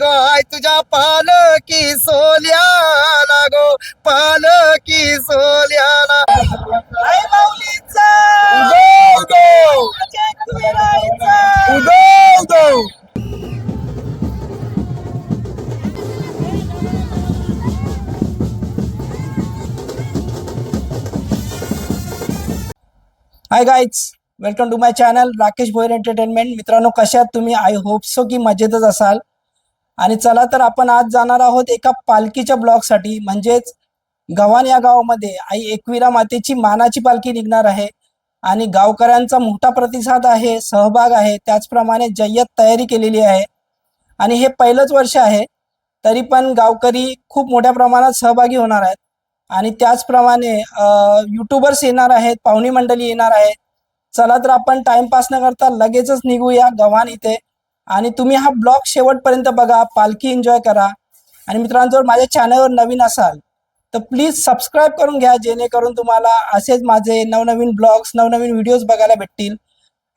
गाय तुझ्या पालकी सोल्याला गो पालकी सोल्याला. आई माऊलीचा. उदो उदो. उदो hi guys welcome to my channel Rakesh Bhoyar entertainment मित्रांनो कशात तुम्ही? आय होप सो की मजेतच असाल. आणि चला तर आपण आज जाणार आहोत एका पालखीच्या ब्लॉगसाठी म्हणजेच गव्हाण या गावामध्ये. आई एकविरा मातेची मानाची पालखी निघणार आहे. आणि गावकऱ्यांचा मोठा प्रतिसाद आहे सहभाग आहे. त्याचप्रमाणे जय्यत तयारी केलेली आहे. आणि हे पहिलंच वर्ष आहे. तरी पण गावकरी खूप मोठ्या प्रमाणात सहभागी होणार आहेत. आणि त्याचप्रमाणे युट्यूबर्स येणार आहेत पाहुणी मंडळी येणार आहेत. चला तर आपण टाइमपास न करता लगेचच निघूया गव्हाण इथे. आणि तुम्ही हा ब्लॉग शेवटपर्यंत बघा पालखी एन्जॉय करा. आणि मित्रांनो जर माझ्या चॅनलवर नवीन असाल तर प्लीज सबस्क्राईब करून घ्या जेणेकरून तुम्हाला असेच माझे नवनवीन ब्लॉग्स नवनवीन व्हिडिओज बघायला भेटतील.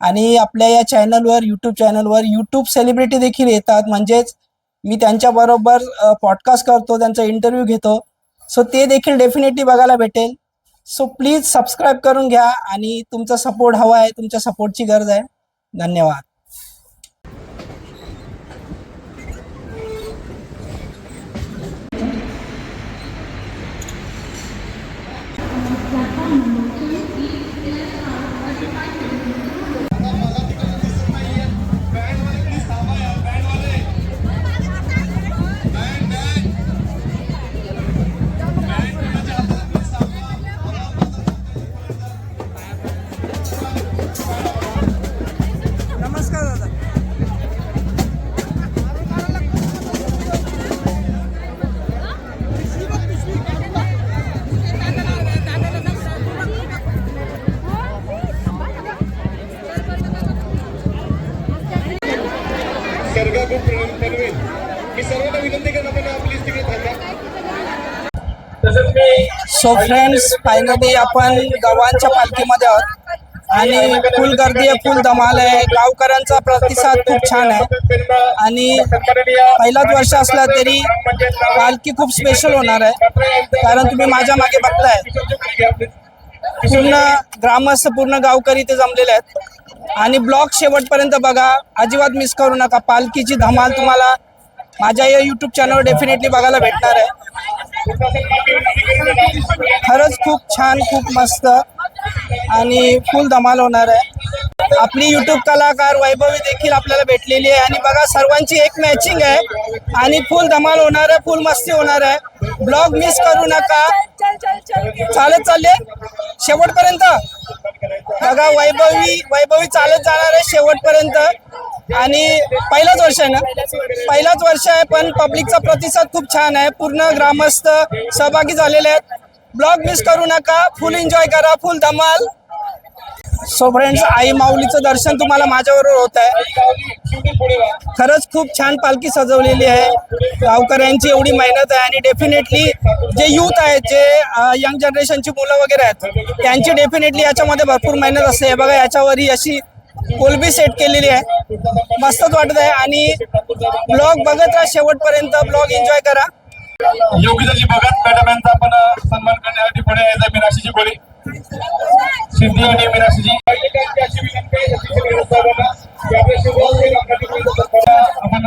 आणि आपल्या या चॅनलवर यूट्यूब चॅनलवर यूट्यूब सेलिब्रिटी देखील येतात. म्हणजेच मी त्यांच्याबरोबर पॉडकास्ट करतो त्यांचा इंटरव्ह्यू घेतो. सो ते देखील डेफिनेटली बघायला भेटेल. सो प्लीज सबस्क्राईब करून घ्या आणि तुमचा सपोर्ट हवा आहे तुमच्या सपोर्टची गरज आहे. धन्यवाद. सो फ्रेंड्स फायनली आपण गावांच्या पालखीमध्ये आहोत. आणि फुल गर्दी आहे फुल धमाल आहे. गावकऱ्यांचा प्रतिसाद खूप छान आहे. आणि पहिलाच वर्ष असला तरी पालखी खूप स्पेशल होणार आहे. कारण तुम्ही माझ्या मागे बघताय. पूर्ण ग्रामस्थ पूर्ण गावकरी इथे जमलेले आहेत. आणि ब्लॉग शेवटपर्यंत बघा अजिबात मिस करू नका. पालखीची धमाल तुम्हाला माझ्या या युट्यूब चॅनलवर डेफिनेटली बघायला भेटणार आहे. खरंच खूप छान खूप मस्त आणि फुल धमाल होणार आहे. आपली युट्यूब कलाकार वैभवी देखील आपल्याला भेटलेली आहे आणि बघा सर्वांची एक मॅचिंग आहे आणि फुल धमाल होणार आहे फुल मस्ती होणार आहे. ब्लॉग मिस करू नका. चालत चालले. शेवटपर्यंत. बघा वैभवी वैभवी चालत जाणार आहे शेवटपर्यंत. आणि पहिलाच वर्ष आहे ना? पहिलाच वर्ष आहे पण पब्लिकचा प्रतिसाद खूप छान आहे. पूर्ण ग्रामस्थ सहभागी झालेले आहेत. ब्लॉग मिस करू नका. फुल एन्जॉय करा. फुल धमाल. सो फ्रेंड्स आई माऊलीचं दर्शन तुम्हाला माझ्याबरोबर होत आहे. खरंच खूप छान पालखी सजवलेली आहे. गावकऱ्यांची एवढी मेहनत आहे आणि डेफिनेटली जे यूथ आहेत जे यंग जनरेशनची मुलं वगैरे आहेत त्यांची डेफिनेटली याच्यामध्ये भरपूर मेहनत असते. बघा याच्यावर ही अशी कोलबी सेट केलेली आहे. मस्तच वाटत आहे. आणि ब्लॉग बघत राहा शेवटपर्यंत. ब्लॉग एन्जॉय करा. योगिताजी भगत मॅडम यांचा आपण सन्मान करण्यासाठी पुढे यायचा मीनाक्षीची बोली सिद्धी आणि मीनाक्षीजी आपण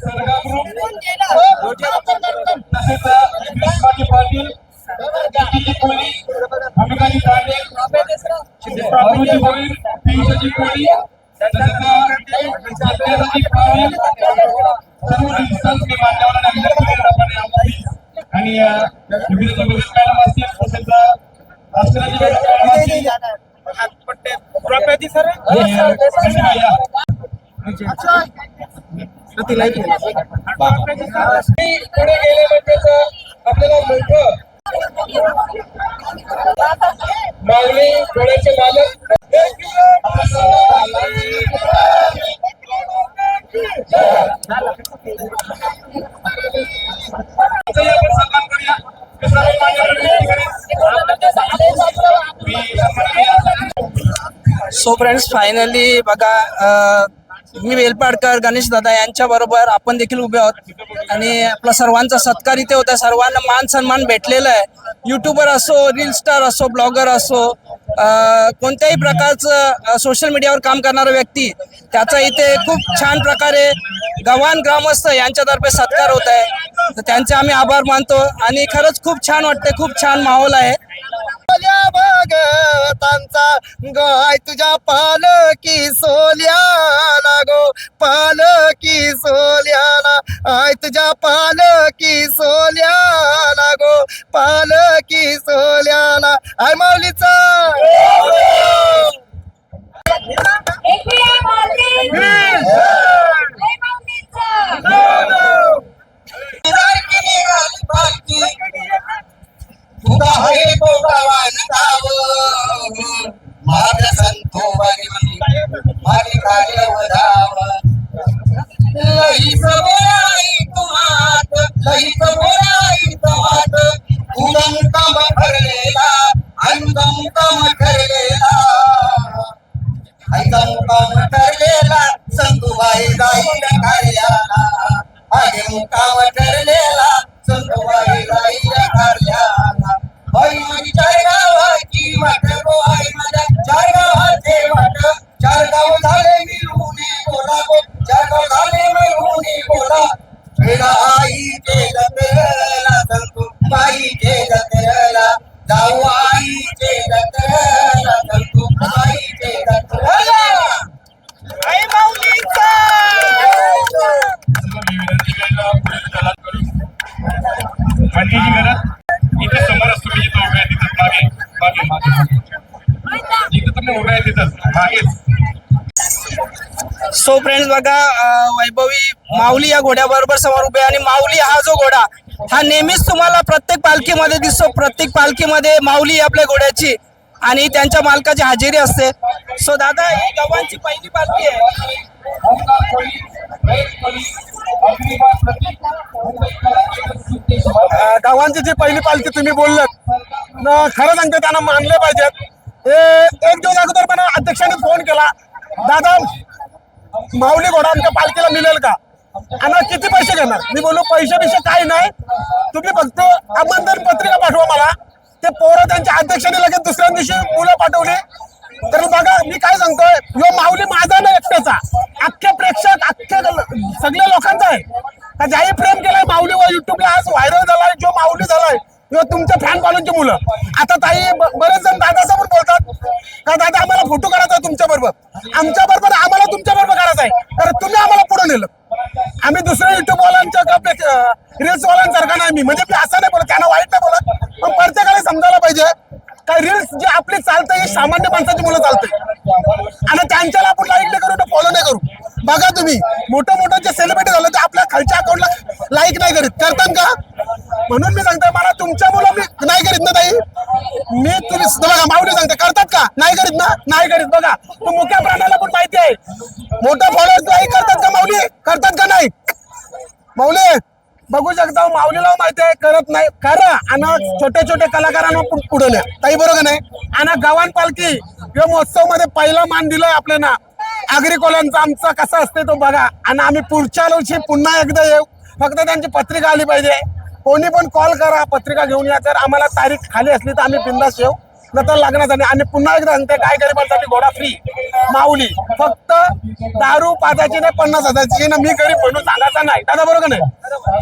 सर्गा ग्रुप तसेच पाटील ज्योतीजी कोळी अमिताजी तांडे पियुषजी कोळी सर्व आणि विविध मॅडम असतील तसेच राष्ट्रवादी मॅडम असतील पुढे गेले आपल्याला मोठं मागणी डोळ्याचे मालक सो फ्रेंड्स फायनली बघा मी वेलपाडकर गणेश दादा यांच्या बरोबर आपण देखील उभे आहोत. आणि आपला सर्वांचा सत्कार इथे होता. सर्वांना मान सन्मान भेटलेला आहे. युट्यूबर असो रील स्टार असो ब्लॉगर असो कोणत्याही प्रकारचं सोशल मीडियावर काम करणारा व्यक्ती त्याचा इथे खूप छान प्रकारे गव्हाण ग्रामस्थ यांच्यातर्फे सत्कार होत आहे. तर त्यांचे आम्ही आभार मानतो. आणि खरंच खूप छान वाटते खूप छान माहोल आहे. भगतांचा गाय तुझ्या पालकी सोल्या गो पालकी सोल्याला. आय तुझ्या पालकी सोल्याला गो पालकी सोल्याला. आय माऊलीचा. सो फ्रेंड्स बघा वैभवी माऊली या घोड्याबरोबर समोर उभे आहे. आणि माऊली हा जो घोडा हा नेहमीच तुम्हाला प्रत्येक पालखीमध्ये दिसतो. प्रत्येक पालखीमध्ये माऊली आपल्या घोड्याची. आणि त्यांच्या मालकाची हजेरी असते. सो दादा ही गव्हांची पहिली पालखी आहे. गावांची जी पहिली पालखी तुम्ही बोललात न खरं सांगते त्यांना मानले पाहिजेत. हे एक दिवस अगोदर मला अध्यक्षाने फोन केला. दादा माऊली घोडा आमच्या पालखीला मिळेल का? आणि किती पैसे घेणार? मी बोललो पैसे बिशे काही नाही. तुम्ही फक्त आमंत्रण पत्रिका पाठवा मला. ते पोरं त्यांच्या अध्यक्षाने लगेच दुसऱ्या दिवशी मुलं पाठवली. तर बघा मी काय सांगतोय? यो माऊली माझा नाही एकट्याचा. अख्ख्या प्रेक्षक अख्ख्या सगळ्या लोकांचा आहे. का ज्याही प्रेम केलाय माऊलीवर युट्यूबला आज व्हायरल झालाय जो माऊली झालाय किंवा तुमच्या फॅन फॉलोची मुलं. आता ताई बरेच जण दादासमोर बोलतात का दादा आम्हाला फोटो करायचा आहे तुमच्या बरोबर आमच्या बरोबर आम्हाला तुमच्या बरोबर करायचा आहे. तर तुम्ही आम्हाला पुढे नेलं. आम्ही दुसऱ्या युट्यूब वाल्यांच्या रील्स वाल्यांसारखा नाही मी. म्हणजे मी असं नाही बोलत त्यांना वाईट नाही बोलत. पण प्रत्येकाला समजायला पाहिजे काय रील्स जे आपली चालते हे सामान्य माणसाची मुलं चालते आणि त्यांच्याला आपण लाईक नाही करू फॉलो नाही करू. बघा तुम्ही मोठं मोठं जे सेलिब्रिटी झालं ते आपल्या खालच्या अकाउंटला लाईक नाही करीत. करतात का? म्हणून मी सांगतोय मला तुमच्या मुलं मी नाही करीत ना ताई. मी तुम्ही बघा माऊली सांगते करतात का? नाही करीत ना? नाही करीत बघा. तू मुख्या प्राण्याला पण माहिती आहे. मोठं फॉलोअर्स नाही करतात का माऊली? करतात का नाही? माऊली बघू शकता माऊलीला माहिती आहे करत नाही. करा आणि छोट्या छोट्या कलाकारांना पण पुढे न्या. ताई बरोबर नाही? आणि गव्हाण पालखी या महोत्सवमध्ये पहिला मान दिलाय आपल्याला. आगरी आमचा कसा असते तो बघा. आणि आम्ही पुढच्या वर्षी पुन्हा एकदा येऊ. फक्त त्यांची पत्रिका आली पाहिजे. कोणी पण कॉल करा पत्रिका घेऊन या. तर आम्हाला तारीख खाली असली तर आम्ही बिंदास येऊ. नंतर लग्नासाठी आणि पुन्हा एकदा सांगते काय गरिबांसाठी घोडा फ्री माऊली फक्त दारू पाचाची नाही पन्नास हजारची. ना मी गरीब म्हणून सांगायचा नाही. दादा बरोबर नाही?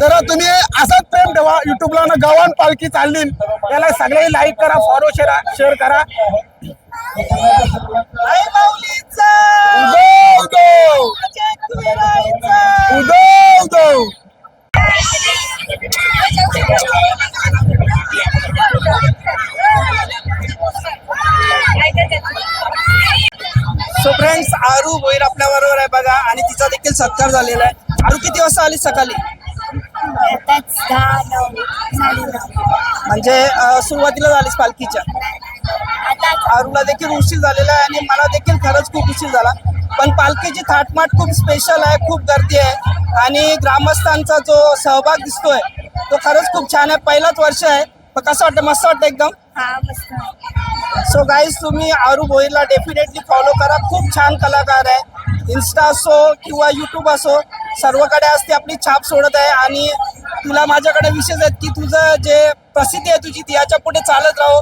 तर तुम्ही असंच प्रेम ठेवा. युट्यूबला ना गव्हाण पालखी चालली. याला सगळे लाईक करा फॉलो शेअर शेअर करा. उदो उदो उदो उदो सो फ्रेंड्स आरू भोईर आपल्या बरोबर आहे बघा आणि तिचा देखील सत्कार झालेला आहे. आरू किती वाजता आली सकाळी? म्हणजे अं, सुरुवातीला झालीस पालखीच्या. आरूला देखील उशीर झालेला आहे आणि मला देखील खरंच खूप उशीर झाला. पण पालखीची थाटमाट खूप स्पेशल आहे खूप गर्दी आहे आणि ग्रामस्थांचा जो सहभाग दिसतोय तो खरंच खूप छान आहे. पहिलाच वर्ष आहे पण कसं वाटतं? मस्त वाटतं एकदम? सो गाईज तुम्ही आरू भोईरला डेफिनेटली फॉलो करा. खूप छान कलाकार आहे. इन्स्टा असो किंवा यूट्यूब असो सर्वकडे आज ती आपली छाप सोडत आहे आणि तुला माझ्याकडे विशेष आहेत की तुझं जे प्रसिद्धी आहे तुझी ती याच्यापुढे चालत राहो.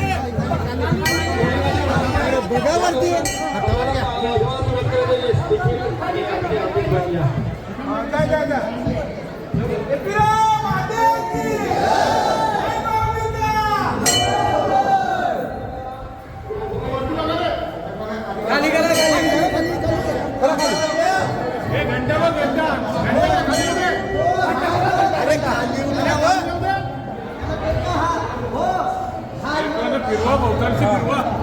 विनंती करेन या कोळीराजा ब्रॉडबँड आपण यायचं आहे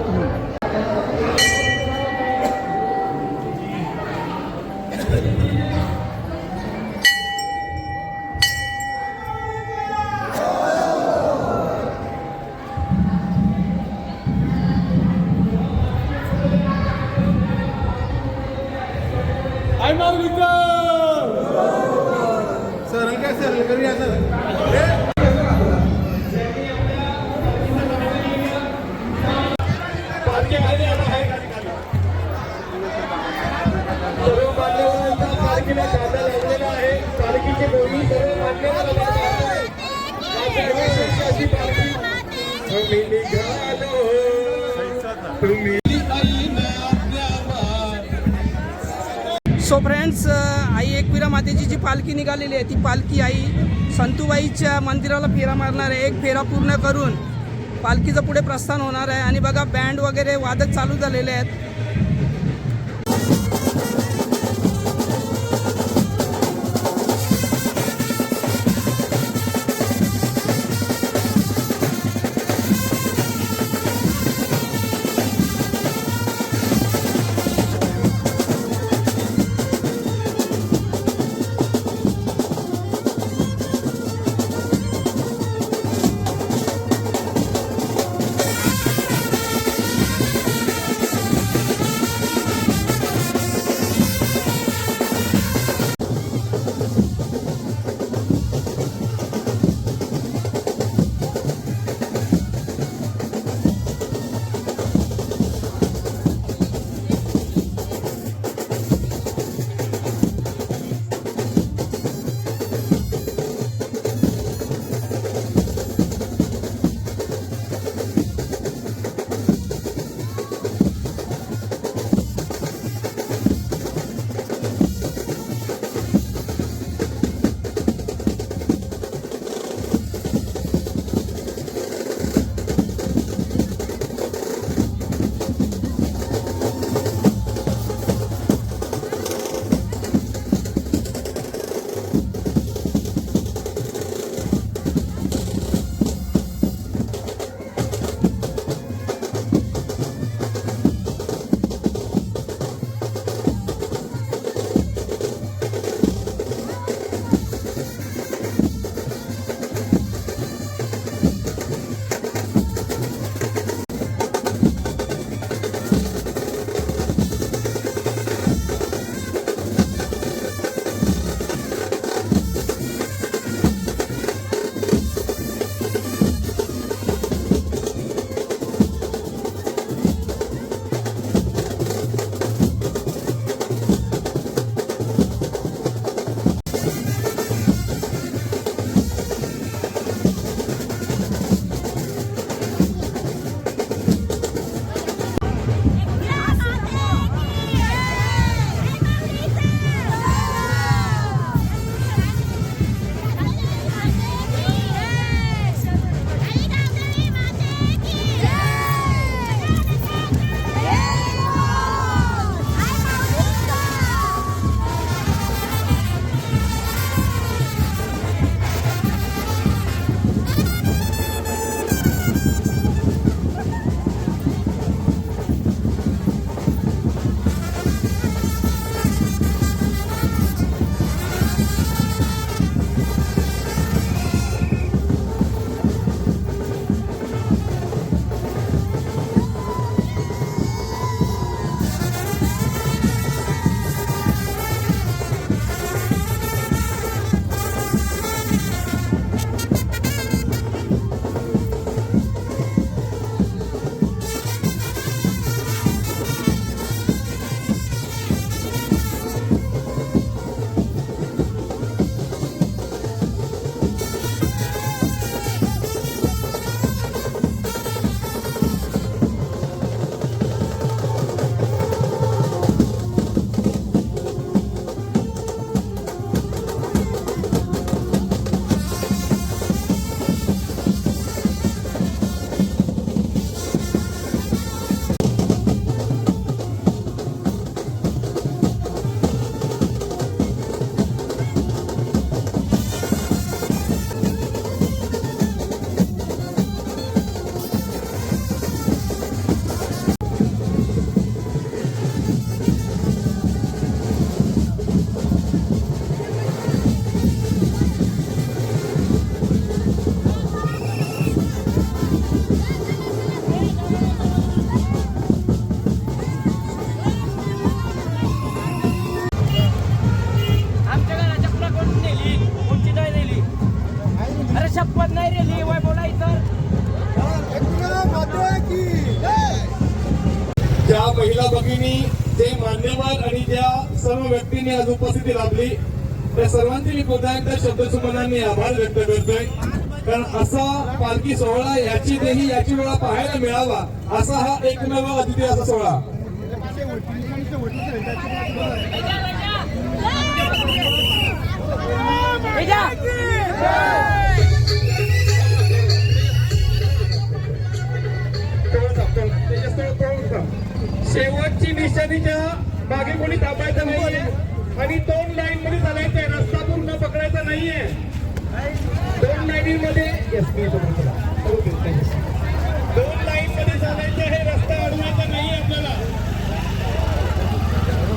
सो फ्रेंड्स uh, आई एकविरा मातेची जी पालखी निघालेली आहे ती पालखी आई संतूबाईच्या मंदिराला फेरा मारणार आहे. एक फेरा पूर्ण करून पालखीचं पुढे प्रस्थान होणार आहे. आणि बघा बँड वगैरे वादक चालू झालेले आहेत. पुन्हा एकदा शब्दसुमनांनी आभार व्यक्त करतोय. कारण असा पालखी सोहळा याची देही याची वेळा पाहायला मिळावा असा हा एकमेव अतिथी असा सोहळा. शेवटची निशाणीच्या मागे कोणी थांबायचं नाहीये आणि दोन लाईन मध्ये चालायचंय. रस्ता नाहीये. दोन लाईनी मध्ये Yes, मी येतो दोन लाईन मध्ये चालायचं हे रस्ता अडवायचा नाही आपल्याला.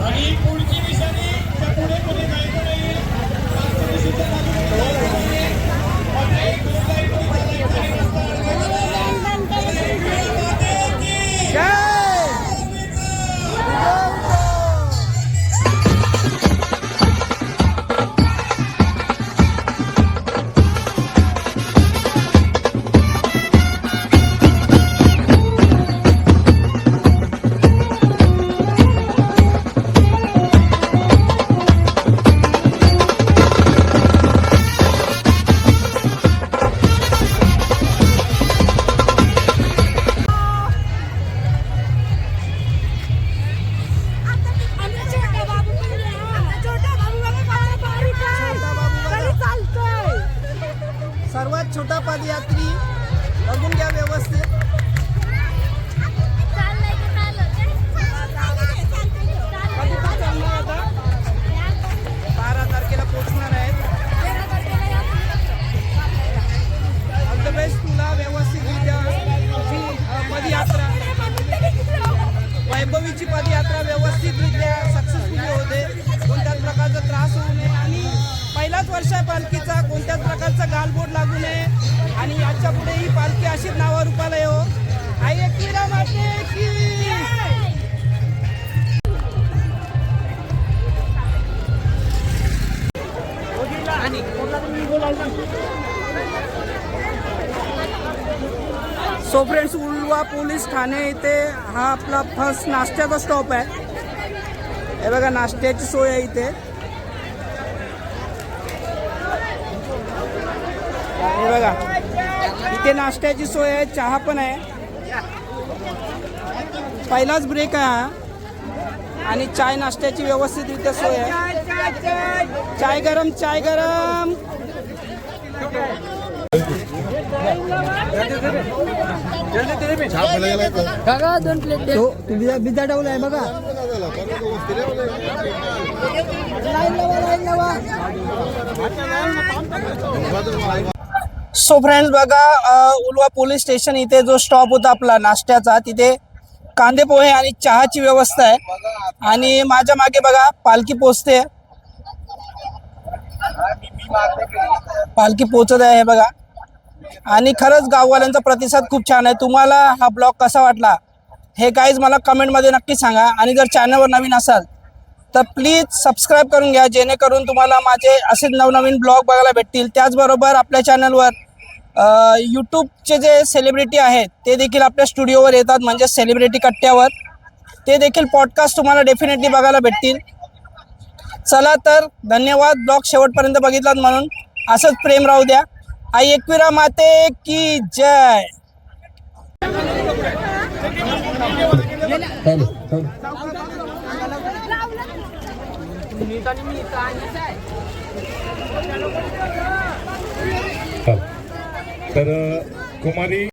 आणि पुढची निशाणी त्या पुढे कोणी जायचं नाहीये. सर्वात छोटा पदयात्री बघून घ्या व्यवस्थित. So friends Ulwa police Thane इथे हा आपला फर्स्ट नाश्त्याचा स्टॉप आहे. हे बघा नाश्त्याची सोय आहे इथे. हे बघा इथे नाश्त्याची सोय आहे चहा पण आहे. पहिलाच ब्रेक आहे हा. आणि चाय नाश्त्याची व्यवस्थितरित्या सोय आहे. चाय गरम चाय गरम. तो पिझ्झा पिझ्झा टाकला आहे बघा. सो फ्रेंड्स बघा उलवा पोलीस स्टेशन इथे जो स्टॉप होता आपला नाश्त्याचा तिथे कांदे पोहे आणि चहाची व्यवस्था आहे. आणि माझ्या मागे बघा पालखी पोचते. पालखी पोचत आहे हे बघा. आणि खरंच गाववाल्यांचा प्रतिसाद खूप छान आहे. तुम्हाला हा ब्लॉग कसा वाटला? हे काहीच मला कमेंटमध्ये नक्की सांगा. आणि जर चॅनलवर नवीन असाल तर प्लीज सबस्क्राईब करून घ्या. जेणेकरून तुम्हाला माझे असे नवनवीन ब्लॉग बघायला भेटतील. त्याचबरोबर आपल्या चॅनलवर यूट्यूबचे जे सेलिब्रिटी आहेत ते देखील आपल्या स्टुडिओवर येतात म्हणजे सेलिब्रिटी कट्ट्यावर. ते देखील पॉडकास्ट तुम्हाला डेफिनेटली बघायला भेटतील. चला तर धन्यवाद. ब्लॉग शेवटपर्यंत बघितलात म्हणून. असंच प्रेम राहू द्या. आई एकविरा माते की जय. तर कुमारी